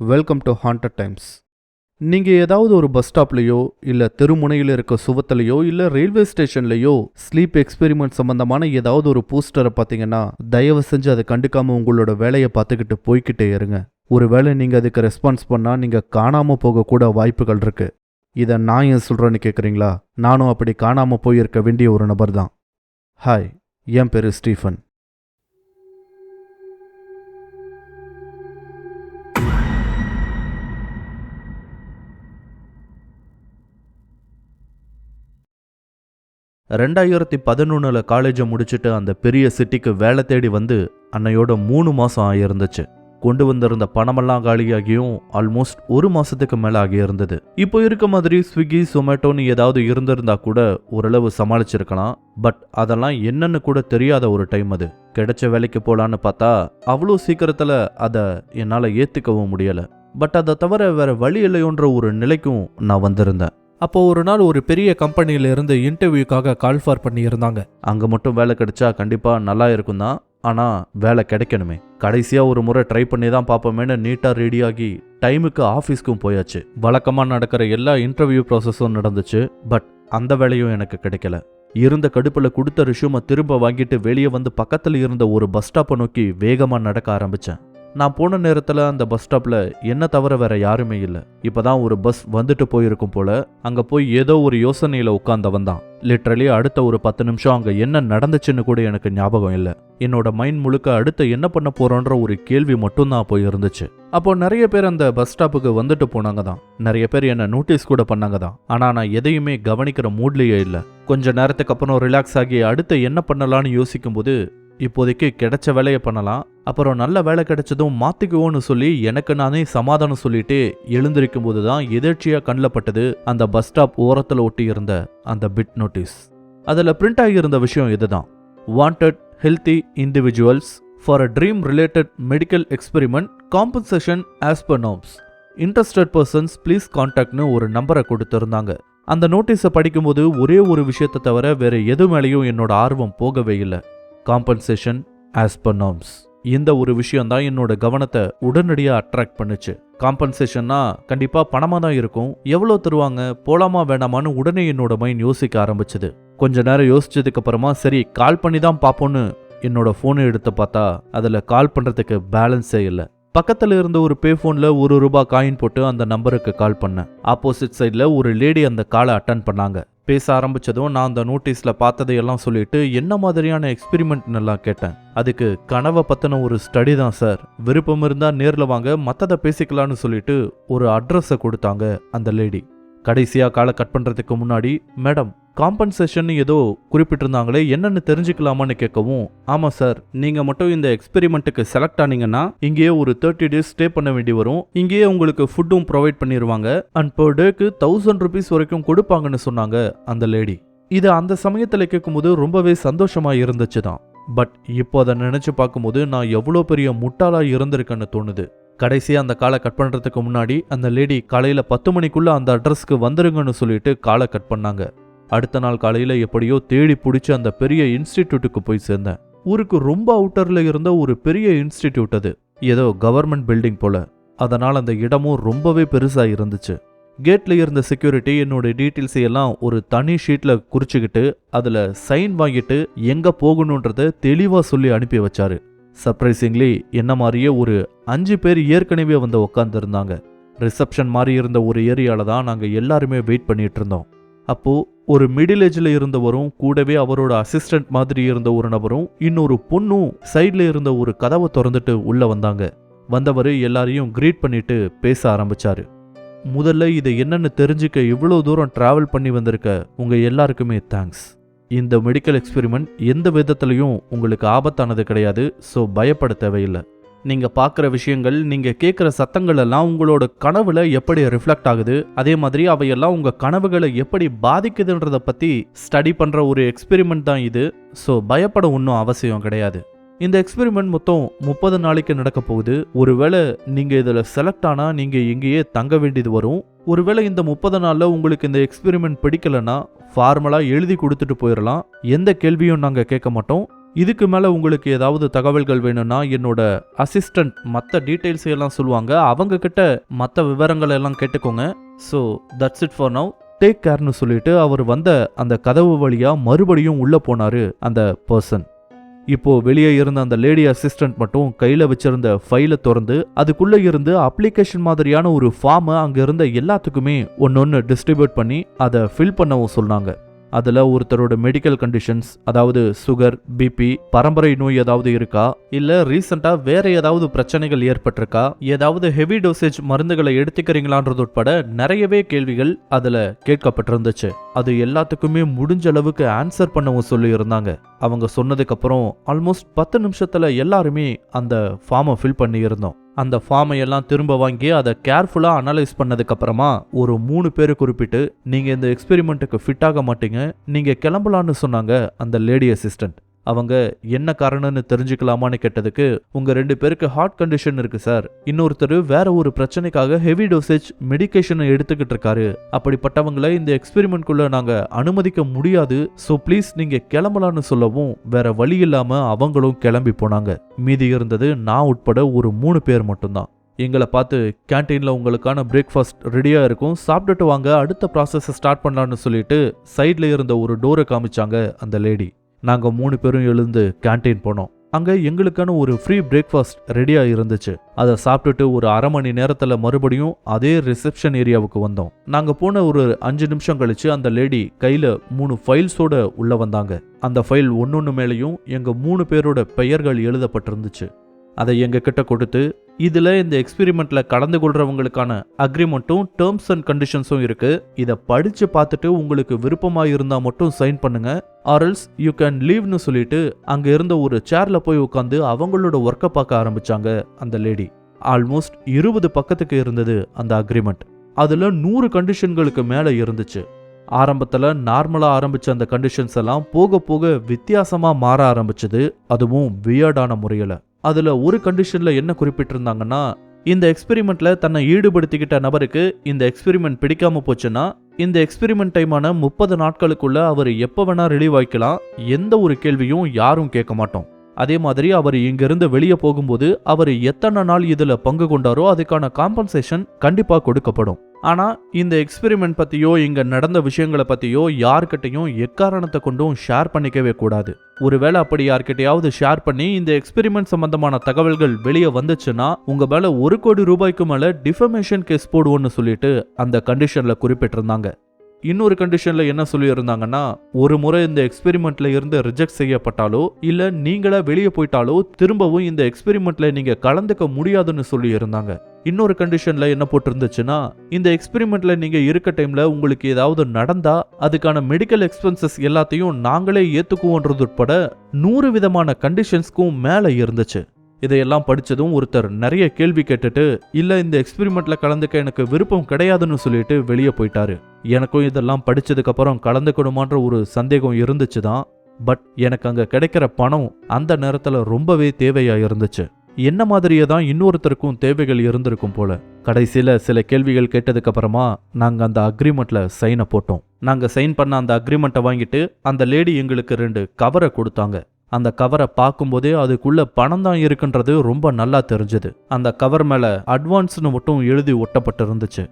Welcome to haunted times நீங்கள் ஏதாவது ஒரு பஸ் ஸ்டாப்லேயோ இல்லை தெருமுனையில் இருக்க சுவத்துலையோ இல்லை ரயில்வே ஸ்டேஷன்லேயோ ஸ்லீப் எக்ஸ்பெரிமெண்ட் சம்பந்தமான ஏதாவது ஒரு போஸ்டரை பார்த்தீங்கன்னா தயவு செஞ்சு அதை கண்டுக்காம உங்களோட வேலையை பார்த்துக்கிட்டு போய்கிட்டே இருங்க. ஒருவேளை நீங்கள் அதுக்கு ரெஸ்பான்ஸ் பண்ணால் நீங்கள் காணாமல் போகக்கூட வாய்ப்புகள் இருக்கு. இதை நான் ஏன் சொல்கிறேன்னு கேட்குறீங்களா நானும் அப்படி காணாமல் போயிருக்க வேண்டிய ஒரு நபர் தான் ஹாய் என் பேர் ஸ்டீஃபன். ரெண்டாயிரத்தி பதினொன்றில் காலேஜை முடிச்சுட்டு அந்த பெரிய சிட்டிக்கு வேலை தேடி வந்து அன்னையோட மூணு மாதம் ஆகியிருந்துச்சு. கொண்டு வந்திருந்த பணமெல்லாம் காலியாகியும் ஆல்மோஸ்ட் ஒரு மாதத்துக்கு மேலே ஆகியிருந்தது. இப்போ இருக்க மாதிரி ஸ்விக்கி சொமேட்டோன்னு ஏதாவது இருந்திருந்தா கூட ஓரளவு சமாளிச்சிருக்கலாம். பட் அதெல்லாம் என்னன்னு கூட தெரியாத ஒரு டைம் அது. கிடைச்ச வேலைக்கு போகலான்னு பார்த்தா அவ்வளோ சீக்கிரத்தில் அதை என்னால் ஏற்றுக்கவும் முடியலை. பட் அதை தவிர வேற வழி இல்லையோன்ற ஒரு நிலைக்கும் நான் வந்திருந்தேன். அப்போ ஒரு நாள் ஒரு பெரிய கம்பெனியில இருந்து இன்டர்வியூக்காக கால் ஃபார் பண்ணியிருந்தாங்க. அங்கே மட்டும் வேலை கிடைச்சா கண்டிப்பாக நல்லா இருக்கும் தான் ஆனால் வேலை கிடைக்கணுமே. கடைசியாக ஒரு முறை ட்ரை பண்ணி தான் பார்ப்போமேனு நீட்டாக ரெடியாகி டைமுக்கு ஆஃபீஸ்க்கும் போயாச்சு. வழக்கமாக நடக்கிற எல்லா இன்டர்வியூ ப்ராசஸும் நடந்துச்சு பட் அந்த வேலையும் எனக்கு கிடைக்கல. இருந்த கடுப்பில் கொடுத்த ரிஷ்யூமை திரும்ப வாங்கிட்டு வெளியே வந்து பக்கத்தில் இருந்த ஒரு பஸ் ஸ்டாப்பை நோக்கி வேகமாக நடக்க ஆரம்பித்தேன் நான் போன நேரத்தில் அந்த பஸ் ஸ்டாப்பில் என்ன தவிர வேற யாருமே இல்லை. இப்போதான் ஒரு பஸ் வந்துட்டு போயிருக்கும் போல அங்கே போய் ஏதோ ஒரு யோசனையில் உட்காந்தவன் தான். லிட்ரலி அடுத்த ஒரு பத்து நிமிஷம் அங்கே என்ன நடந்துச்சுன்னு கூட எனக்கு ஞாபகம் இல்லை. என்னோட மைண்ட் முழுக்க அடுத்து என்ன பண்ண போறோன்ற ஒரு கேள்வி மட்டும்தான் போய் இருந்துச்சு. அப்போ நிறைய பேர் அந்த பஸ் ஸ்டாப்புக்கு வந்துட்டு போனாங்க தான். நிறைய பேர் என்ன நோட்டீஸ் கூட பண்ணாங்க தான். ஆனால் நான் எதையுமே கவனிக்கிற மூட்லேயே இல்லை. கொஞ்ச நேரத்துக்கு அப்புறம் ரிலாக்ஸ் ஆகி அடுத்து என்ன பண்ணலான்னு யோசிக்கும்போது இப்போதைக்கு கிடைச்ச வேலையை பண்ணலாம் அப்புறம் நல்ல வேலை கிடைச்சதும் மாத்திக்குவோன்னு சொல்லி எனக்கு நானே சமாதானம் சொல்லிட்டு எழுந்திருக்கும் போது தான் எதிர்ச்சியா கண்ணில் பட்டது அந்த பஸ் ஸ்டாப் ஓரத்தில் ஒட்டி இருந்த அந்த பிட் நோட்டீஸ். அதில் பிரிண்ட் ஆகியிருந்த விஷயம் இதுதான். Wanted healthy individuals for a dream related medical experiment compensation as per norms interested persons please கான்டாக்ட்னு ஒரு நம்பரை கொடுத்துருந்தாங்க. அந்த நோட்டீஸை படிக்கும்போது ஒரே ஒரு விஷயத்தை தவிர வேற எது மேலேயும் என்னோட ஆர்வம் போகவே இல்லை. காம்பன்சேஷன் ஆஸ் பர் நார்ம்ஸ் இந்த ஒரு விஷயம் தான் என்னோட கவனத்தை உடனடியாக அட்ராக்ட் பண்ணுச்சு. காம்பன்சேஷன்னா கண்டிப்பாக பணமாக தான் இருக்கும். எவ்வளோ தருவாங்க போலாமா வேணாமான்னு உடனே என்னோட மைண்ட் யோசிக்க ஆரம்பிச்சது. கொஞ்ச நேரம் யோசிச்சதுக்கு அப்புறமா சரி கால் பண்ணி தான் பார்ப்போன்னு என்னோட ஃபோனை எடுத்து பார்த்தா அதில் கால் பண்ணுறதுக்கு பேலன்ஸே இல்லை. பக்கத்தில் இருந்த ஒரு பே ஃபோனில் ஒரு ரூபாய் காயின் போட்டு அந்த நம்பருக்கு கால் பண்ணேன். ஆப்போசிட் சைடில் ஒரு லேடி அந்த காலை அட்டன் பண்ணாங்க. பேச ஆரம்பிச்சதும் நான் அந்த நோட்டீஸில் பார்த்ததையெல்லாம் சொல்லிட்டு என்ன மாதிரியான எக்ஸ்பெரிமெண்ட்னு எல்லாம் கேட்டேன். அதுக்கு கனவை பற்றின ஒரு ஸ்டடி தான் சார் விருப்பம் இருந்தால் நேரில் வாங்க மற்றதை பேசிக்கலாம்னு சொல்லிட்டு ஒரு அட்ரஸை கொடுத்தாங்க அந்த லேடி கடைசியாக காலை கட் பண்ணுறதுக்கு முன்னாடி மேடம் காம்பன்சேஷன் ஏதோ குறிப்பிட்டிருந்தாங்களே என்னன்னு தெரிஞ்சுக்கலாமான்னு கேட்கவும் ஆமாம் சார் நீங்கள் மட்டும் இந்த எக்ஸ்பெரிமெண்ட்டுக்கு செலக்ட் ஆனீங்கன்னா இங்கேயே ஒரு தேர்ட்டி டேஸ் ஸ்டே பண்ண வேண்டி வரும். இங்கேயே உங்களுக்கு ஃபுட்டும் ப்ரொவைட் பண்ணிடுவாங்க அண்ட் பர் டேக்கு தௌசண்ட் ருபீஸ் வரைக்கும் கொடுப்பாங்கன்னு சொன்னாங்க அந்த லேடி இது அந்த சமயத்தில் கேட்கும்போது ரொம்பவே சந்தோஷமா இருந்துச்சு தான் பட் இப்போ அதை நினச்சி பார்க்கும்போது நான் எவ்வளோ பெரிய முட்டாளாக இருந்திருக்கேன்னு தோணுது. கடைசியாக அந்த காலை கட் பண்ணுறதுக்கு முன்னாடி அந்த லேடி காலையில் பத்து மணிக்குள்ளே அந்த அட்ரஸ்க்கு வந்துருங்கன்னு சொல்லிட்டு காலை கட் பண்ணாங்க. அடுத்த நாள் காலையில் எப்படியோ தேடி பிடிச்சி அந்த பெரிய இன்ஸ்டிடியூட்டுக்கு போய் சேர்ந்தேன். ஊருக்கு ரொம்ப அவுட்டரில் இருந்த ஒரு பெரிய இன்ஸ்டிடியூட் அது. ஏதோ கவர்மெண்ட் பில்டிங் போல. அதனால் அந்த இடமும் ரொம்பவே பெருசாக இருந்துச்சு. கேட்டில் இருந்த செக்யூரிட்டி என்னோட டீட்டெயில்ஸை எல்லாம் ஒரு தனி ஷீட்டில் குறிச்சிக்கிட்டு அதில் சைன் வாங்கிட்டு எங்கே போகணுன்றத தெளிவாக சொல்லி அனுப்பி வச்சாரு. சர்ப்ரைசிங்லி என்ன மாதிரியே ஒரு அஞ்சு பேர் ஏற்கனவே வந்து உட்காந்துருந்தாங்க ரிசப்ஷன் மாதிரி இருந்த ஒரு ஏரியாவில் தான் நாங்கள் எல்லாருமே வெயிட் பண்ணிட்டு இருந்தோம். அப்போது ஒரு மிடில் ஏஜில் இருந்தவரும் கூடவே அவரோட அசிஸ்டன்ட் மாதிரி இருந்த ஒரு நபரும் இன்னொரு பொண்ணும் சைடில் இருந்த ஒரு கதவை திறந்துட்டு உள்ளே வந்தாங்க. வந்தவர் எல்லாரையும் கிரீட் பண்ணிட்டு பேச ஆரம்பிச்சாரு. முதல்ல இதை என்னன்னு தெரிஞ்சுக்க இவ்வளோ தூரம் ட்ராவல் பண்ணி வந்திருக்க உங்கள் எல்லாருக்குமே தேங்க்ஸ் இந்த மெடிக்கல் எக்ஸ்பெரிமெண்ட் எந்த விதத்துலையும் உங்களுக்கு ஆபத்தானது கிடையாது ஸோ பயப்பட தேவையில்லை. நீங்கள் பார்க்குற விஷயங்கள் நீங்கள் கேட்குற சத்தங்கள் எல்லாம் உங்களோட கனவுல எப்படி ரிஃப்ளெக்ட் ஆகுது? அதே மாதிரி அவையெல்லாம் உங்கள் கனவுகளை எப்படி பாதிக்குதுன்றத பற்றி ஸ்டடி பண்ணுற ஒரு எக்ஸ்பெரிமெண்ட் தான் இது. ஸோ பயப்பட ஒன்றும் அவசியம் கிடையாது. இந்த எக்ஸ்பெரிமெண்ட் மொத்தம் முப்பது நாளைக்கு நடக்க போகுது. ஒருவேளை நீங்கள் இதில் செலக்ட் ஆனால் நீங்கள் இங்கேயே தங்க வேண்டியது வரும். ஒருவேளை இந்த முப்பது நாளில் உங்களுக்கு இந்த எக்ஸ்பெரிமெண்ட் பிடிக்கலன்னா ஃபார்மலாக எழுதி கொடுத்துட்டு போயிடலாம் எந்த கேள்வியும் நாங்கள் கேட்க மாட்டோம். இதுக்கு மேலே உங்களுக்கு ஏதாவது தகவல்கள் வேணும்னா என்னோட அசிஸ்டன்ட் மற்ற டீட்டெயில்ஸ் எல்லாம் சொல்லுவாங்க. அவங்க கிட்ட மற்ற விவரங்கள் எல்லாம் கேட்டுக்கோங்க. So that's it for now take கேர்னு சொல்லிட்டு அவர் வந்த அந்த கதவு வழியாக மறுபடியும் உள்ளே போனார் அந்த பர்சன் இப்போ வெளியே இருந்த அந்த லேடி அசிஸ்டன்ட் மட்டும் கையில் வச்சிருந்த ஃபைலை திறந்து அதுக்குள்ளே இருந்து அப்ளிகேஷன் மாதிரியான ஒரு ஃபார்மை அங்கே இருந்த எல்லாத்துக்குமே ஒன்று ஒன்று டிஸ்ட்ரிபியூட் பண்ணி அதை ஃபில் பண்ணவும் சொன்னாங்க. அதில் ஒருத்தரோட மெடிக்கல் கண்டிஷன்ஸ் அதாவது சுகர் பிபி பரம்பரை நோய் ஏதாவது இருக்கா? இல்லை ரீசெண்டாக வேற ஏதாவது பிரச்சனைகள் ஏற்பட்டிருக்கா? ஏதாவது ஹெவி டோசேஜ் மருந்துகளை எடுத்துக்கிறீங்களான்றது உட்பட நிறையவே கேள்விகள் அதில் கேட்கப்பட்டிருந்துச்சு. அது எல்லாத்துக்குமே முடிஞ்ச அளவுக்கு ஆன்சர் பண்ணவும் சொல்லியிருந்தாங்க. அவங்க சொன்னதுக்கப்புறம் ஆல்மோஸ்ட் பத்து நிமிஷத்தில் எல்லாருமே அந்த ஃபார்மை ஃபில் பண்ணியிருந்தோம். அந்த ஃபார்மை எல்லாம் திரும்ப வாங்கி அதை கேர்ஃபுல்லாக அனலைஸ் பண்ணதுக்கப்புறமா ஒரு மூணு பேர் குறிப்பிட்டு நீங்கள் இந்த எக்ஸ்பெரிமெண்ட்டுக்கு ஃபிட் ஆக மாட்டீங்க. நீங்கள் கிளம்பலான்னு சொன்னாங்க அந்த லேடி அசிஸ்டன்ட் அவங்க என்ன காரணம்னு தெரிஞ்சுக்கலாமான்னு கேட்டதுக்கு உங்க ரெண்டு பேருக்கு ஹார்ட் கண்டிஷன் இருக்கு சார் இன்னொருத்தர் வேற ஒரு பிரச்சனைக்காக ஹெவி டோசேஜ் மெடிகேஷனை எடுத்துக்கிட்டு இருக்காரு. அப்படிப்பட்டவங்களை இந்த எக்ஸ்பெரிமெண்ட்குள்ள நாங்க அனுமதிக்க முடியாது. ஸோ ப்ளீஸ் நீங்க கிளம்பலான்னு சொல்லவும் வேற வழி இல்லாம அவங்களும் கிளம்பி போனாங்க. மீதி இருந்தது நான் உட்பட ஒரு மூணு பேர் மட்டும்தான். எங்களை பார்த்து கேன்டீனில் உங்களுக்கான பிரேக்ஃபாஸ்ட் ரெடியாக இருக்கும். சாப்பிட்டுட்டு வாங்க. அடுத்த ப்ராசஸை ஸ்டார்ட் பண்ணலான்னு சொல்லிட்டு சைடில் இருந்த ஒரு டோரை காமிச்சாங்க அந்த லேடி நாங்கள் மூணு பேரும் எழுந்து கேன்டீன் போனோம். அங்கே எங்களுக்கான ஒரு ஃப்ரீ பிரேக்ஃபாஸ்ட் ரெடியாக இருந்துச்சு அதை சாப்பிட்டுட்டு ஒரு அரை மணி நேரத்தில் மறுபடியும் அதே ரிசப்ஷன் ஏரியாவுக்கு வந்தோம். நாங்கள் போன ஒரு அஞ்சு நிமிஷம் கழிச்சு அந்த லேடி கையில் மூணு ஃபைல்ஸோட உள்ளே வந்தாங்க. அந்த ஃபைல் ஒன்னொன்று மேலேயும் எங்கள் மூணு பேரோட பெயர்கள் எழுதப்பட்டிருந்துச்சு. அதை எங்ககிட்ட கொடுத்து இதுல இந்த எக்ஸ்பெரிமெண்ட்ல கலந்து கொள்றவங்களுக்கான அக்ரிமெண்ட்டும் டேர்ம்ஸ் அண்ட் கண்டிஷன்ஸும் இருக்கு. இதை படிச்சு பார்த்துட்டு உங்களுக்கு விருப்பமா இருந்தா மட்டும் சைன் பண்ணுங்க. ஆர்எல்ஸ் யூ கேன் லீவ்னு சொல்லிட்டு அங்க இருந்த ஒரு சேர்ல போய் உட்காந்து அவங்களோட ஒர்க்கை பார்க்க ஆரம்பிச்சாங்க அந்த லேடி ஆல்மோஸ்ட் இருபது பக்கத்துக்கு இருந்தது அந்த அக்ரிமெண்ட் அதுல நூறு கண்டிஷன்களுக்கு மேல இருந்துச்சு. ஆரம்பத்தில் நார்மலாக ஆரம்பித்த அந்த கண்டிஷன்ஸ் எல்லாம் போக போக வித்தியாசமாக மாற ஆரம்பிச்சது. அதுவும் வியர்டான முறையில். அதில் ஒரு கண்டிஷனில் என்ன குறிப்பிட்டிருந்தாங்கன்னா இந்த எக்ஸ்பெரிமெண்ட்ல தன்னை ஈடுபடுத்திக்கிட்ட நபருக்கு இந்த எக்ஸ்பெரிமெண்ட் பிடிக்காம போச்சுன்னா இந்த எக்ஸ்பெரிமெண்ட் டைமான முப்பது நாட்களுக்குள்ள அவர் எப்போ வேணா ரிலீவ் ஆகிக்கலாம் எந்த ஒரு கேள்வியும் யாரும் கேட்க மாட்டோம். அதே மாதிரி அவர் இங்கிருந்து வெளியே போகும்போது அவர் எத்தனை நாள் இதில் பங்கு கொண்டாரோ அதுக்கான காம்பன்சேஷன் கண்டிப்பாக கொடுக்கப்படும். ஆனால் இந்த எக்ஸ்பெரிமெண்ட் பற்றியோ இங்கே நடந்த விஷயங்களை பற்றியோ யார்கிட்டையும் எக்காரணத்தை கொண்டும் ஷேர் பண்ணிக்கவே கூடாது. ஒருவேளை அப்படி யார்கிட்டயாவது ஷேர் பண்ணி இந்த எக்ஸ்பெரிமெண்ட் சம்பந்தமான தகவல்கள் வெளியே வந்துச்சுன்னா உங்க மேல ஒரு கோடி ரூபாய்க்கு மேல டிஃபமேஷன் கேஸ் போடுவோன்னு சொல்லிட்டு அந்த கண்டிஷன்ல குறிப்பிட்டிருந்தாங்க. இன்னொரு கண்டிஷனில் என்ன சொல்லியிருந்தாங்கன்னா ஒரு முறை இந்த எக்ஸ்பெரிமெண்ட்ல இருந்து ரிஜெக்ட் செய்யப்பட்டாலோ இல்லை நீங்களா வெளியே போயிட்டாலோ திரும்பவும் இந்த எக்ஸ்பெரிமெண்ட்ல நீங்கள் கலந்துக்க முடியாதுன்னு சொல்லியிருந்தாங்க. இன்னொரு கண்டிஷனில் என்ன போட்டிருந்துச்சுன்னா இந்த எக்ஸ்பெரிமெண்ட்ல நீங்கள் இருக்க டைமில் உங்களுக்கு ஏதாவது நடந்தா அதுக்கான மெடிக்கல் எக்ஸ்பென்சஸ் எல்லாத்தையும் நாங்களே ஏற்றுக்குவோன்றது உட்பட நூறு விதமான கண்டிஷன்ஸ்க்கும் மேலே இருந்துச்சு. இதையெல்லாம் படித்ததும் ஒருத்தர். நிறைய கேள்வி கேட்டுட்டு இல்லை இந்த எக்ஸ்பிரிமெண்ட்டில் கலந்துக்க எனக்கு விருப்பம் கிடையாதுன்னு சொல்லிட்டு வெளியே போயிட்டாரு. எனக்கும் இதெல்லாம் படித்ததுக்கப்புறம் கலந்துக்கணுமான்ற ஒரு சந்தேகம் இருந்துச்சு தான் பட் எனக்கு அங்கே கிடைக்கிற பணம் அந்த நேரத்தில் ரொம்பவே தேவையாக இருந்துச்சு. என்ன மாதிரியே தான் இன்னொருத்தருக்கும் தேவைகள் இருந்திருக்கும் போல. கடைசியில் சில கேள்விகள் கேட்டதுக்கப்புறமா நாங்கள் அந்த அக்ரிமெண்ட்டில் சைனை போட்டோம். நாங்கள் சைன் பண்ண அந்த அக்ரிமெண்ட்டை வாங்கிட்டு அந்த லேடி எங்களுக்கு ரெண்டு கவரை கொடுத்தாங்க. அந்த கவரை பார்க்கும்போதே அதுக்குள்ள பணம் தான் இருக்குன்றது ரொம்ப நல்லா தெரிஞ்சது. அந்த கவர் மேல அட்வான்ஸ்னு மட்டும் எழுதி ஒட்டப்பட்டிருந்துச்சு.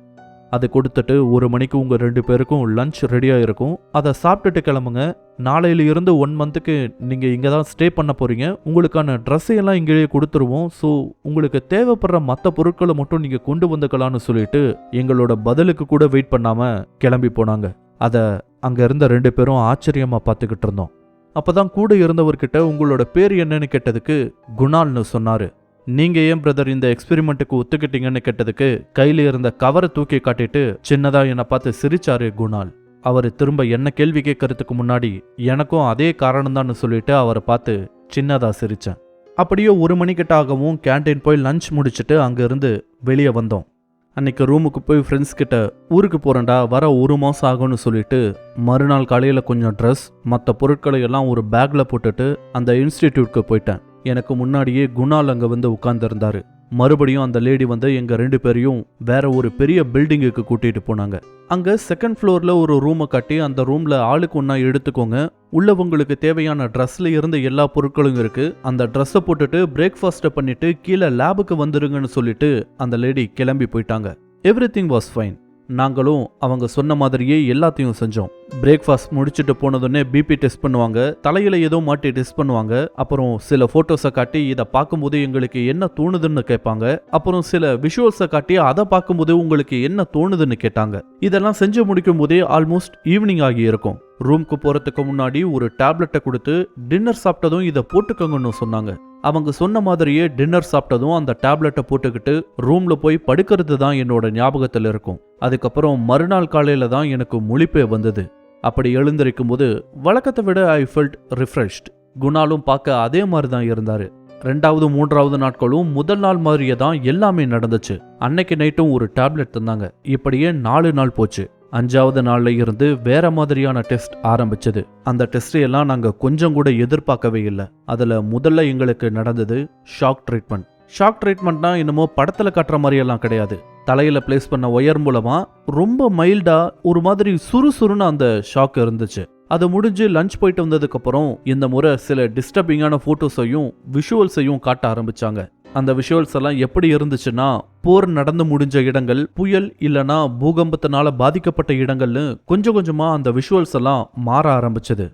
அதை கொடுத்துட்டு ஒரு மணிக்கு உங்கள் ரெண்டு பேருக்கும் லஞ்ச் ரெடியாக இருக்கும் அதை சாப்பிட்டுட்டு கிளம்புங்க. நாளையில இருந்து ஒன் மந்த்துக்கு நீங்கள் இங்கே தான் ஸ்டே பண்ண போகிறீங்க உங்களுக்கான ட்ரெஸ்ஸையெல்லாம் இங்கேயே கொடுத்துருவோம். ஸோ உங்களுக்கு தேவைப்படுற மற்ற பொருட்களை மட்டும் நீங்கள் கொண்டு வந்துக்கலாம்னு சொல்லிட்டு எங்களோட பதிலுக்கு கூட வெயிட் பண்ணாமல் கிளம்பி போனாங்க. அதை அங்கே இருந்த ரெண்டு பேரும் ஆச்சரியமாக பார்த்துக்கிட்டு இருந்தோம். அப்பதான் கூட இருந்தவர்கிட்ட உங்களோட பேர் என்னன்னு கேட்டதுக்கு குணால்னு சொன்னாரு. நீங்க ஏன் பிரதர் இந்த எக்ஸ்பெரிமெண்ட்டுக்கு ஒத்துக்கிட்டீங்கன்னு கேட்டதுக்கு கையில இருந்த கவரை தூக்கி காட்டிட்டு சின்னதா என்னை பார்த்து சிரிச்சாரு குணால். அவர் திரும்ப என்ன கேள்வி கேட்கறதுக்கு முன்னாடி எனக்கும் அதே காரணம்தான்னு சொல்லிட்டு அவரை பார்த்து சின்னதா சிரிச்சேன். அப்படியே ஒரு மணிக்கிட்ட ஆகவும் கேண்டீன் போய் லஞ்ச் முடிச்சுட்டு அங்கிருந்து வெளியே வந்தோம். அன்னைக்கு ரூமுக்கு போய் ஃப்ரெண்ட்ஸ் கிட்ட ஊருக்கு போகிறேன்டா வர ஒரு மாதம் ஆகும்னு சொல்லிட்டு மறுநாள் காலையில் கொஞ்சம் ட்ரெஸ் மற்ற பொருட்களை எல்லாம் ஒரு பேக்கில் போட்டுட்டு அந்த இன்ஸ்டிடியூட்க்கு போயிட்டேன். எனக்கு முன்னாடியே குணால் அங்கே வந்து உட்கார்ந்துருந்தாரு. மறுபடியும் அந்த லேடி வந்து எங்க ரெண்டு பேரையும் வேற ஒரு பெரிய பில்டிங்குக்கு கூட்டிட்டு போனாங்க. அங்க செகண்ட் ஃப்ளோர்ல ஒரு ரூமை கட்டி அந்த ரூம்ல ஆளுக்கு ஒன்றா எடுத்துக்கோங்க. உள்ள உங்களுக்கு தேவையான ட்ரெஸ்ஸில் இருந்த எல்லா பொருட்களும் இருக்கு. அந்த ட்ரெஸ்ஸை போட்டுட்டு பிரேக்ஃபாஸ்ட்டை பண்ணிட்டு கீழே லேபுக்கு வந்துடுங்கன்னு சொல்லிட்டு அந்த லேடி கிளம்பி போயிட்டாங்க. எவ்ரி திங் வாஸ் ஃபைன் நாங்களும் அவங்க சொன்ன மாதிரியே எல்லாத்தையும் செஞ்சோம். பிரேக்ஃபாஸ்ட் முடிச்சுட்டு போனதுன்னே பிபி டெஸ்ட் பண்ணுவாங்க. தலையில ஏதோ மாட்டி டெஸ்ட் பண்ணுவாங்க. அப்புறம் சில போட்டோஸை காட்டி இதை பார்க்கும்போது எங்களுக்கு என்ன தோணுதுன்னு கேட்பாங்க. அப்புறம் சில விஷுவல்ஸை காட்டி அதை பார்க்கும்போது உங்களுக்கு என்ன தோணுதுன்னு கேட்டாங்க. இதெல்லாம் செஞ்சு முடிக்கும் போதே ஆல்மோஸ்ட் ஈவினிங் ஆகி இருக்கும். ரூம்க்கு போகிறதுக்கு முன்னாடி ஒரு டேப்லெட்டை கொடுத்து டின்னர் சாப்பிட்டதும் இதை போட்டுக்கோங்கன்னு சொன்னாங்க. அவங்க சொன்ன மாதிரியே டின்னர் சாப்பிட்டதும் அந்த டேப்லெட்டை போட்டுக்கிட்டு ரூம்ல போய் படுக்கிறது தான் என்னோட ஞாபகத்தில் இருக்கும். அதுக்கப்புறம் மறுநாள் காலையில தான் எனக்கு முழிப்பே வந்தது. அப்படி எழுந்திருக்கும் போது வழக்கத்தை விட ஐ ஃபெல்ட் ரிஃப்ரெஷ்ட் குணாலும் பார்க்க அதே மாதிரி தான் இருந்தாரு. ரெண்டாவது மூன்றாவது நாட்களும் முதல் நாள் மாதிரியே தான் எல்லாமே நடந்துச்சு. அன்னைக்கு நைட்டும் ஒரு டேப்லெட் தந்தாங்க. இப்படியே நாலு நாள் போச்சு. அஞ்சாவது நாளில் இருந்து வேற மாதிரியான டெஸ்ட் ஆரம்பிச்சது. அந்த டெஸ்ட் எல்லாம் நாங்கள் கொஞ்சம் கூட எதிர்பார்க்கவே இல்லை. அதில் முதல்ல எங்களுக்கு நடந்தது ஷாக் ட்ரீட்மெண்ட் ஷாக் ட்ரீட்மெண்ட்னா என்னமோ படத்தில் காட்டுற மாதிரியெல்லாம் கிடையாது. தலையில் பிளேஸ் பண்ண ஒயர் மூலமா ரொம்ப மைல்டா ஒரு மாதிரி சுறுசுறுன்னு அந்த ஷாக் இருந்துச்சு. அது முடிஞ்சு லஞ்ச் போயிட்டு வந்ததுக்கப்புறம் இந்த முறை சில டிஸ்டர்பிங்கான ஃபோட்டோஸையும் விஷுவல்ஸையும் காட்ட ஆரம்பிச்சாங்க. அந்த விஷுவல்ஸ் எல்லாம் எப்படி இருந்துச்சுன்னா போர் நடந்து முடிஞ்ச இடங்கள் புயல் இல்லனா பூகம்பத்தினால பாதிக்கப்பட்ட இடங்கள்னு கொஞ்சம் கொஞ்சமா அந்த விஷுவல்ஸ் எல்லாம் மாற ஆரம்பிச்சது.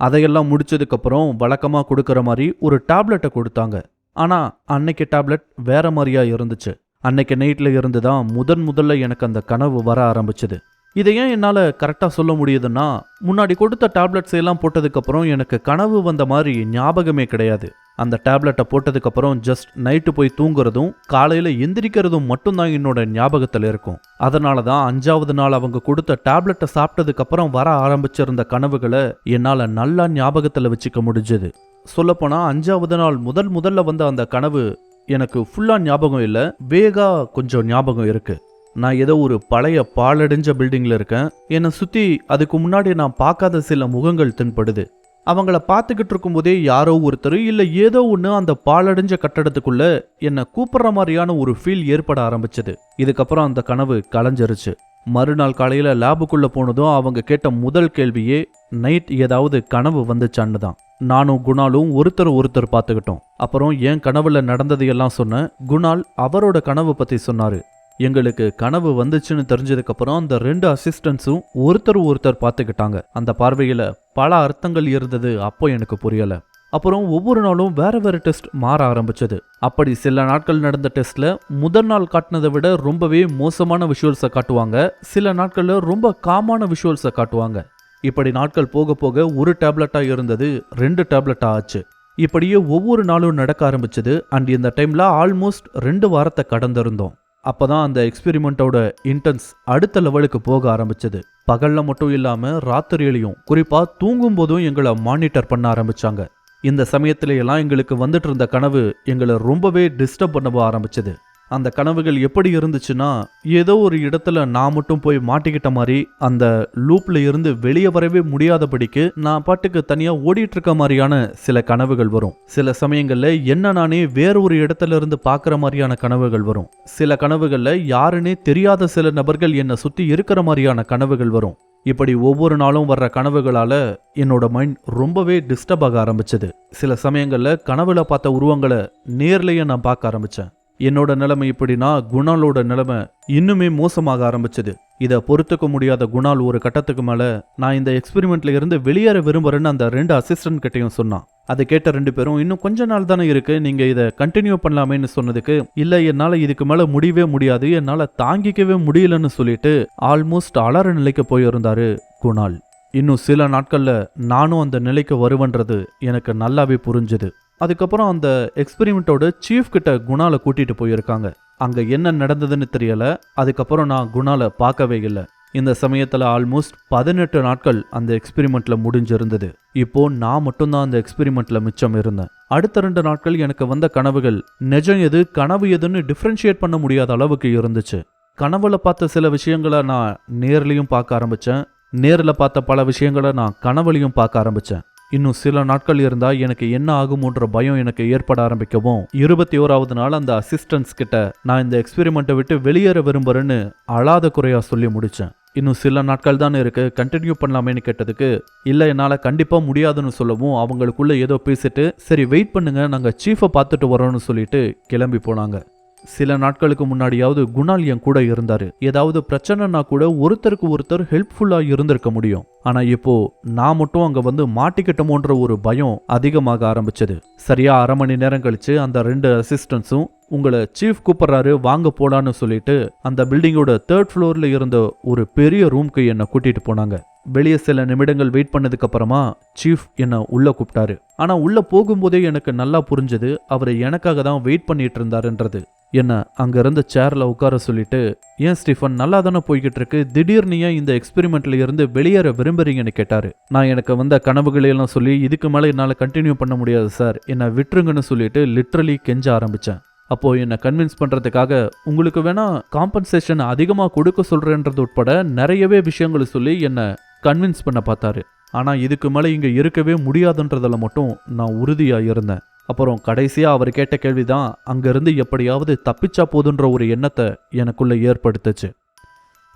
அதையெல்லாம் முடிச்சதுக்கப்புறம் வழக்கமாக கொடுக்குற மாதிரி ஒரு டேப்லெட்டை கொடுத்தாங்க. ஆனால் அன்னைக்கு டேப்லெட் வேற மாதிரியா இருந்துச்சு. அன்னைக்கு நைட்ல இருந்து தான் முதன் முதல்ல எனக்கு அந்த கனவு வர ஆரம்பிச்சது. இதை ஏன் என்னால் கரெக்டாக சொல்ல முடியுதுன்னா முன்னாடி கொடுத்த டேப்லெட்ஸ் எல்லாம் போட்டதுக்கப்புறம் எனக்கு கனவு வந்த மாதிரி ஞாபகமே கிடையாது. அந்த டேப்லெட்டை போட்டதுக்கப்புறம் ஜஸ்ட் நைட்டு போய் தூங்குறதும் காலையில் எந்திரிக்கிறதும் மட்டும்தான் என்னோட ஞாபகத்தில் இருக்கும். அதனால தான் அஞ்சாவது நாள் அவங்க கொடுத்த டேப்லெட்டை சாப்பிட்டதுக்கப்புறம் வர ஆரம்பிச்சிருந்த கனவுகளை என்னால் நல்லா ஞாபகத்தில் வச்சுக்க முடிஞ்சது. சொல்லப்போனால் அஞ்சாவது நாள் முதல் முதல்ல வந்த அந்த கனவு எனக்கு ஃபுல்லாக ஞாபகம் இல்லை வேகா கொஞ்சம் ஞாபகம் இருக்குது நான் ஏதோ ஒரு பழைய பாழடைஞ்ச பில்டிங்கில் இருக்கேன். என்னை சுற்றி அதுக்கு முன்னாடி நான் பார்க்காத சில முகங்கள் தென்படுது. அவங்கள பார்த்துக்கிட்டு இருக்கும்போதே யாரோ ஒருத்தர் இல்லை ஏதோ ஒன்று அந்த பாலடைஞ்ச கட்டடத்துக்குள்ள என்னை கூப்பிட்ற மாதிரியான ஒரு ஃபீல் ஏற்பட ஆரம்பிச்சது. இதுக்கப்புறம் அந்த கனவு கலைஞ்சிருச்சு. மறுநாள் காலையில் லேபுக்குள்ளே போனதும் அவங்க கேட்ட முதல் கேள்வியே நைட் ஏதாவது கனவு வந்துச்சான்னு தான். நானும் குணாலும் ஒருத்தர் ஒருத்தர் பார்த்துக்கிட்டோம். அப்புறம் என் கனவுல நடந்ததையெல்லாம் சொன்ன குணால் அவரோட கனவு பற்றி சொன்னார். எங்களுக்கு கனவு வந்துச்சுன்னு தெரிஞ்சதுக்கப்புறம் அந்த ரெண்டு அசிஸ்டன்ஸும் ஒருத்தர் ஒருத்தர் பார்த்துக்கிட்டாங்க. அந்த பார்வையில் பல அர்த்தங்கள் இருந்தது அப்போ எனக்கு புரியலை. அப்புறம் ஒவ்வொரு நாளும் வேற வேற டெஸ்ட் மாற ஆரம்பிச்சது. அப்படி சில நாட்கள் நடந்த டெஸ்ட்ல முதல் நாள் காட்டினதை விட ரொம்பவே மோசமான விஷுவல்ஸை காட்டுவாங்க. சில நாட்கள்ல ரொம்ப காமான விஷுவல்ஸை காட்டுவாங்க. இப்படி நாட்கள் போக போக ஒரு டேப்லெட்டா இருந்தது ரெண்டு டேப்லெட்டா ஆச்சு. இப்படியே ஒவ்வொரு நாளும் நடக்க ஆரம்பிச்சது அண்ட் இந்த டைம்ல ஆல்மோஸ்ட் ரெண்டு வாரத்தை கடந்திருந்தோம். அப்போ தான் அந்த எக்ஸ்பெரிமெண்ட்டோட இன்டென்ஸ் அடுத்த லெவலுக்கு போக ஆரம்பிச்சது. பகலில் மட்டும் இல்லாமல் ராத்திரியிலையும் குறிப்பாக தூங்கும் போதும் எங்களை மானிட்டர் பண்ண ஆரம்பிச்சாங்க. இந்த சமயத்துல எல்லாம் எங்களுக்கு வந்துட்டு இருந்த கனவு எங்களை ரொம்பவே டிஸ்டர்ப் பண்ண ஆரம்பிச்சது. அந்த கனவுகள் எப்படி இருந்துச்சுன்னா ஏதோ ஒரு இடத்துல நான் மட்டும் போய் மாட்டிக்கிட்ட மாதிரி அந்த லூப்ல இருந்து வெளியே வரவே முடியாதபடிக்கு நான் பாட்டுக்கு தனியா ஓடிட்டு இருக்க மாதிரியான சில கனவுகள் வரும். சில சமயங்கள்ல என்ன நானே வேற ஒரு இடத்துல இருந்து பார்க்குற மாதிரியான கனவுகள் வரும். சில கனவுகள்ல யாருன்னே தெரியாத சில நபர்கள் என்னை சுத்தி இருக்கிற மாதிரியான கனவுகள் வரும். இப்படி ஒவ்வொரு நாளும் வர்ற கனவுகளால என்னோட மைண்ட் ரொம்பவே டிஸ்டர்ப் ஆக ஆரம்பிச்சது. சில சமயங்கள்ல கனவுல பார்த்த உருவங்களை நேர்லயே நான் பார்க்க ஆரம்பிச்சேன். என்னோட நிலைமை இப்படின்னா குணாலோட நிலைமை இன்னுமே மோசமாக ஆரம்பிச்சது. இதை பொறுத்துக்க முடியாத குணால் ஒரு கட்டத்துக்கு மேலே நான் இந்த எக்ஸ்பெரிமெண்ட்ல இருந்து வெளியேற விரும்புறேன்னு அந்த ரெண்டு அசிஸ்டன்ட் கிட்டையும் சொன்னான். அதை கேட்ட ரெண்டு பேரும் இன்னும் கொஞ்ச நாள் தானே இருக்கு நீங்க இதை கண்டினியூ பண்ணலாமேன்னு சொன்னதுக்கு. இல்ல என்னால இதுக்கு மேல முடியவே முடியாது என்னால தாங்கிக்கவே முடியலன்னு சொல்லிட்டு ஆல்மோஸ்ட் அலற நிலைக்கு போயிருந்தாரு குணால். இன்னும் சில நாட்கள்ல நானும் அந்த நிலைக்கு வருவன்றது எனக்கு நல்லாவே புரிஞ்சுது. அதுக்கப்புறம் அந்த எக்ஸ்பெரிமெண்ட்டோட சீஃப் கிட்ட குணால கூட்டிட்டு போயிருக்காங்க. அங்க என்ன நடந்ததுன்னு தெரியல. அதுக்கப்புறம் நான் குணால பார்க்கவே இல்லை. இந்த சமயத்துல ஆல்மோஸ்ட் பதினெட்டு நாட்கள் அந்த எக்ஸ்பெரிமெண்ட்ல முடிஞ்சிருந்தது. இப்போ நான் மட்டும்தான் அந்த எக்ஸ்பெரிமெண்ட்ல மிச்சம் இருந்தேன். அடுத்த ரெண்டு நாட்கள் எனக்கு வந்த கனவுகள் நிஜம் எது கனவு எதுன்னு டிஃப்ரென்ஷியேட் பண்ண முடியாத அளவுக்கு இருந்துச்சு. கனவுல பார்த்த சில விஷயங்களை நான் நேர்லையும் பார்க்க ஆரம்பிச்சேன். நேரில் பார்த்த பல விஷயங்களை நான் கனவுலையும் பார்க்க ஆரம்பிச்சேன். இன்னும் சில நாட்கள் இருந்தா எனக்கு என்ன ஆகுமோன்ற பயம் எனக்கு ஏற்பட ஆரம்பிக்கவும். இருபத்தி ஓராவது நாள் அந்த அசிஸ்டன்ஸ் கிட்ட நான் இந்த எக்ஸ்பெரிமெண்ட்டை விட்டு வெளியேற விரும்புறேன்னு அழாத குறையா சொல்லி முடிச்சேன். இன்னும் சில நாட்கள் தான் இருக்கு கண்டினியூ பண்ணலாமேன்னு கேட்டதுக்கு இல்லை என்னால் கண்டிப்பாக முடியாதுன்னு சொல்லவும் அவங்களுக்குள்ள ஏதோ பேசிட்டு சரி வெயிட் பண்ணுங்க நாங்கள் சீஃபை பார்த்துட்டு வரோம்னு சொல்லிட்டு கிளம்பி போனாங்க. சில நாட்களுக்கு முன்னாடியாவது குணால் என் கூட இருந்தார். ஏதாவது பிரச்சனைனா கூட ஒருத்தருக்கு ஒருத்தர் ஹெல்ப்ஃபுல்லாக இருந்திருக்க முடியும். ஆனா இப்போ நான் மட்டும் அங்கே வந்து மாட்டிக்கிட்டோமோன்ற ஒரு பயம் அதிகமாக ஆரம்பிச்சது. சரியா அரை மணி நேரம் கழிச்சு அந்த ரெண்டு அசிஸ்டன்ஸும் உங்களை சீஃப் கூப்பிட்றாரு வாங்க போலான்னு சொல்லிட்டு அந்த பில்டிங்கோட தேர்ட் ஃப்ளோரில் இருந்த ஒரு பெரிய ரூம்க்கு என்னை கூட்டிகிட்டு போனாங்க. வெளியே சில நிமிடங்கள் வெயிட் பண்ணதுக்கு அப்புறமா சீஃப் என்னை உள்ள கூப்பிட்டாரு. ஆனா உள்ள போகும்போதே எனக்கு நல்லா புரிஞ்சது. அவர் எனக்காக தான் வெயிட் பண்ணிட்டு இருந்தாருன்றது. என்னை அங்க இருந்த உட்கார சொல்லிட்டு ஏன் ஸ்டீஃபன் நல்லா தானே போய்கிட்டு இருக்கு திடீர்னு ஏன் இந்த எக்ஸ்பெரிமெண்ட்ல இருந்து வெளியேற விரும்புறீங்கன்னு கேட்டார். நான் எனக்கு வந்த கனவுகளையெல்லாம் சொல்லி இதுக்கு மேலே என்னால் கண்டினியூ பண்ண முடியாது சார் என்னை விட்டுருங்கன்னு சொல்லிட்டு லிட்ரலி கெஞ்ச ஆரம்பித்தேன் அப்போ என்னை கன்வின்ஸ் பண்ணுறதுக்காக உங்களுக்கு வேணா காம்பன்சேஷன் அதிகமாக கொடுக்க சொல்கிறேன்றது உட்பட நிறையவே விஷயங்களை சொல்லி என்னை கன்வின்ஸ் பண்ண பார்த்தாரு. ஆனால் இதுக்கு மேலே இங்கே இருக்கவே முடியாதுன்றதில் மட்டும் நான் உறுதியாக இருந்தேன் அப்புறம் கடைசியாக அவர் கேட்ட கேள்விதான் அங்கேருந்து எப்படியாவது தப்பிச்சா போதுன்ற ஒரு எண்ணத்தை எனக்குள்ளே ஏற்படுத்துச்சு.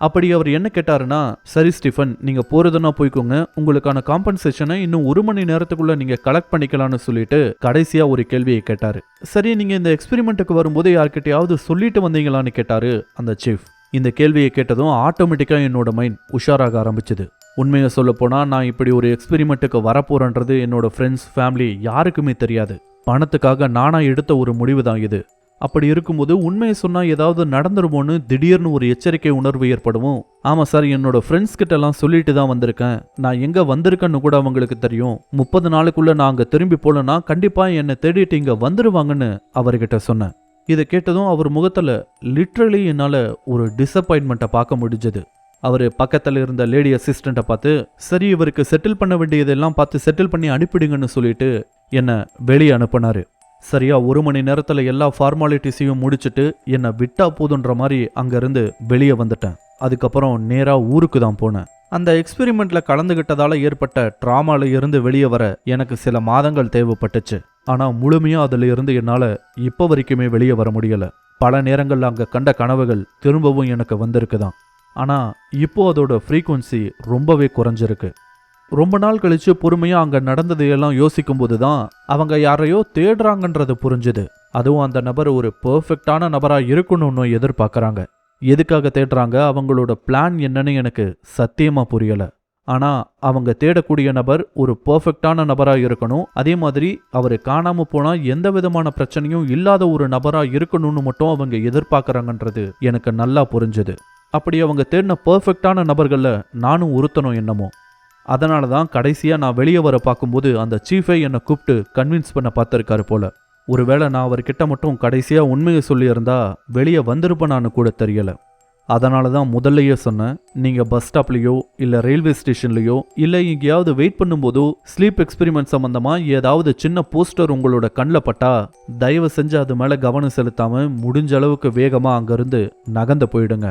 அப்படி அவர் என்ன கேட்டாருன்னா சரி ஸ்டீஃபன் நீங்கள் போகிறதுன்னா போய்க்கோங்க. உங்களுக்கான காம்பன்சேஷனை இன்னும் ஒரு மணி நேரத்துக்குள்ளே நீங்கள் கலெக்ட் பண்ணிக்கலாம்னு சொல்லிட்டு கடைசியாக ஒரு கேள்வியை கேட்டார். சரி நீங்கள் இந்த எக்ஸ்பெரிமெண்ட்டுக்கு வரும்போது யார்கிட்டையாவது சொல்லிட்டு வந்தீங்களான்னு கேட்டார் அந்த சீஃப் இந்த கேள்வியை கேட்டதும் ஆட்டோமேட்டிக்காக என்னோட மைண்ட் உஷாராக ஆரம்பிச்சது. உண்மையை சொல்லப்போனால் நான் இப்படி ஒரு எக்ஸ்பெரிமெண்ட்டுக்கு வரப்போறேன்றது என்னோட ஃப்ரெண்ட்ஸ் ஃபேமிலி யாருக்குமே தெரியாது. பணத்துக்காக நானாக எடுத்த ஒரு முடிவு தான் இது. அப்படி இருக்கும்போது உண்மையை சொன்னால் ஏதாவது நடந்துருமோன்னு திடீர்னு ஒரு எச்சரிக்கை உணர்வு ஏற்படும் ஆமாம் சார் என்னோட ஃப்ரெண்ட்ஸ் கிட்ட எல்லாம் சொல்லிட்டு தான் வந்திருக்கேன். நான் எங்கே வந்திருக்கேன்னு கூட அவங்களுக்கு தெரியும். முப்பது நாளுக்குள்ளே நான் அங்கே திரும்பி போலன்னா கண்டிப்பாக என்னை தேடிட்டு இங்கே வந்துருவாங்கன்னு அவர்கிட்ட சொன்னேன். இதை கேட்டதும் அவர் முகத்தில் லிட்ரலி என்னால் ஒரு டிசப்பாயின்மெண்ட்டை பார்க்க முடிஞ்சது. அவர் பக்கத்தில் இருந்த லேடி அசிஸ்டண்ட்டை பார்த்து சரி இவருக்கு செட்டில் பண்ண வேண்டியதெல்லாம் பார்த்து செட்டில் பண்ணி அனுப்பிடுங்கன்னு சொல்லிட்டு என்னை வெளியே அனுப்புனாரு. சரியா ஒரு மணி நேரத்தில் எல்லா ஃபார்மாலிட்டிஸையும் முடிச்சுட்டு என்னை விட்டா போதுன்ற மாதிரி அங்கேருந்து வெளியே வந்துட்டேன். அதுக்கப்புறம் நேராக ஊருக்கு தான் போனேன். அந்த எக்ஸ்பெரிமெண்ட்டில் கலந்துகிட்டதால் ஏற்பட்ட ட்ராமால இருந்து வெளியே வர எனக்கு சில மாதங்கள் தேவைப்பட்டுச்சு. ஆனால் முழுமையாக அதில் இருந்து என்னால் இப்போ வரைக்குமே வெளியே வர முடியலை. பல நேரங்களில் அங்கே கண்ட கனவுகள் திரும்பவும் எனக்கு வந்திருக்குதான். ஆனா இப்போ அதோட ஃப்ரீக்குவன்சி ரொம்பவே குறைஞ்சிருக்கு. ரொம்ப நாள் கழிச்சு பொறுமையா அங்க நடந்ததையெல்லாம் யோசிக்கும்போது தான் அவங்க யாரையோ தேடுறாங்கன்றது புரிஞ்சுது. அதுவும் அந்த நபர் ஒரு பர்ஃபெக்டான நபரா இருக்கணும்னு எதிர்பார்க்குறாங்க. எதுக்காக தேடுறாங்க? அவங்களோட பிளான் என்னன்னு எனக்கு சத்தியமா புரியல. ஆனா அவங்க தேடக்கூடிய நபர் ஒரு பர்ஃபெக்டான நபரா இருக்கணும். அதே மாதிரி அவர் காணாம போனா எந்த விதமான பிரச்சனையும் இல்லாத ஒரு நபரா இருக்கணும்னு மட்டும் அவங்க எதிர்பார்க்குறாங்கன்றது எனக்கு நல்லா புரிஞ்சுது. அப்படி அவங்க தேடின பர்ஃபெக்டான நபர்களில் நானும் ஒருத்தனும் என்னமோ. அதனால தான் கடைசியாக நான் வெளியே வர பார்க்கும்போது அந்த சீஃபை என்னை கூப்பிட்டு கன்வின்ஸ் பண்ண பார்த்துருக்காரு போல. ஒருவேளை நான் அவர்கிட்ட மட்டும் கடைசியாக உண்மையை சொல்லியிருந்தா வெளியே வந்திருப்பேனான்னு கூட தெரியலை. அதனால தான் முதல்லையே சொன்னேன் நீங்கள் பஸ் ஸ்டாப்லேயோ இல்லை ரயில்வே ஸ்டேஷன்லேயோ இல்லை எங்கேயாவது வெயிட் பண்ணும்போதோ ஸ்லீப் எக்ஸ்பெரிமெண்ட் சம்மந்தமாக ஏதாவது சின்ன போஸ்டர் உங்களோட கண்ணில் பட்டா தயவு செஞ்சு அது மேலே கவனம் செலுத்தாமல் முடிஞ்ச அளவுக்கு வேகமாக அங்கேருந்து நகர்ந்து போயிடுங்க.